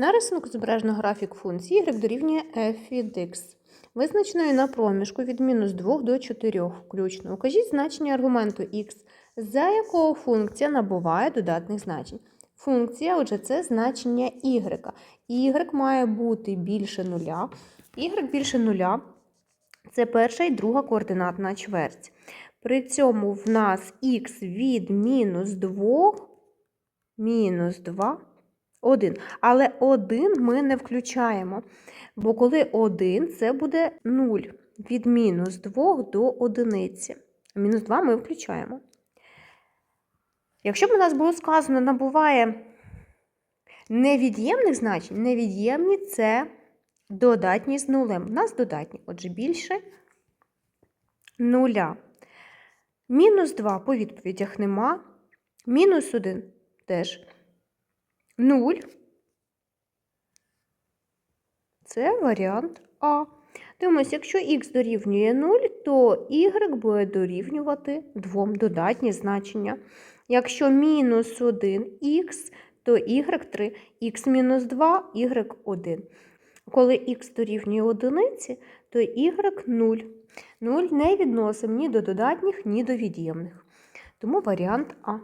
На рисунку зображено графік функції y дорівнює f від x, визначеної на проміжку від мінус 2 до 4 включно. Укажіть значення аргументу x, за якого функція набуває додатних значень. Функція, отже, це значення y. y має бути більше нуля. y більше нуля – це перша і друга координатна чверть. При цьому в нас х від мінус 2, мінус 2, 1. Але 1 ми не включаємо. Бо коли 1, це буде 0 від мінус 2 до 1. Мінус 2 ми включаємо. Якщо б у нас було сказано, набуває невід'ємних значень, невід'ємні це додатні з нулем. У нас додатні, отже, більше нуля. Мінус 2 по відповідях нема. Мінус 1 теж 0. Це варіант А. Дивимось, якщо х дорівнює 0, то y буде дорівнювати двом додатні значення. Якщо мінус 1х, то y3, х мінус 2, y1. Коли х дорівнює 1, то y 0. 0 не відносимо ні до додатніх, ні до від'ємних. Тому варіант А.